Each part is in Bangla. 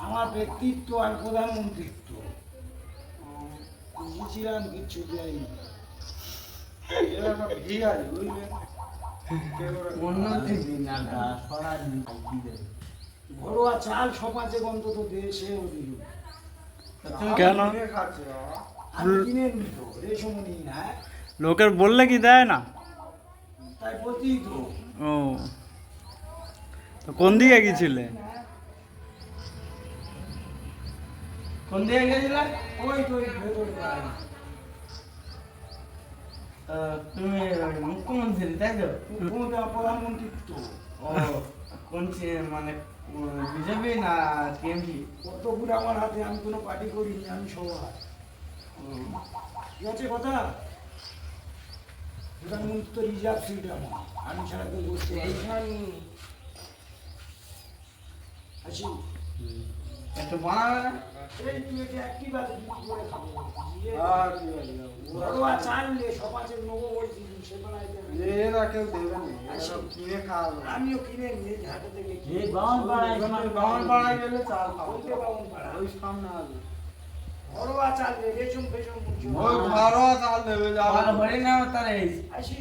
আমার ব্যক্তিত্ব আর প্রধানমন্ত্রিত্ব। বুঝেছিলাম কিচ্ছু দেয়নি ঘরোয়া চাল সমাজে অন্তত দিল কেন? হ্যাঁ? লোকের বললে কি দেয় না? তাই প্রতি ও। তো কোন দিকে গেছিলে? কোন দিকে গেছিলা? ওই তো তুমি মুখ্যমন্ত্রী তাই তো? প্রধানমন্ত্রিত্ব ও কোন মানে বিজেপি না টিএমসি কত বুড়ো আমার হাতে আমি কোনো পার্টি করিনি আমি সবার। ঠিক আছে কথা? প্রধানমন্ত্রী তো রিজার্ভ সিট আমার। আমি ছাড়া কেউ বসতে বলছিলি সে বেলায় আমিও কিনে নিয়ে থেকে বামন পাড়ায় গেলে চাল বলতে বাবন পাড়া। ওই সামনে ঘরোয়া চাল নে রেশম ফেশম বুঝছ আর হরিনাম তার এই আসি।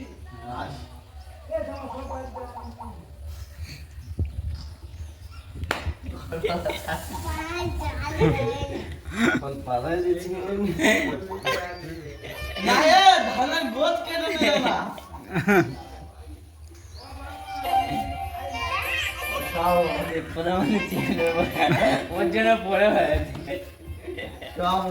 এ তোমার ফোন করে না এ ধানের গোদ কেটে দিল না খাও পরে মানে চিনে ওর জন্য পরে হয়েছে। খাব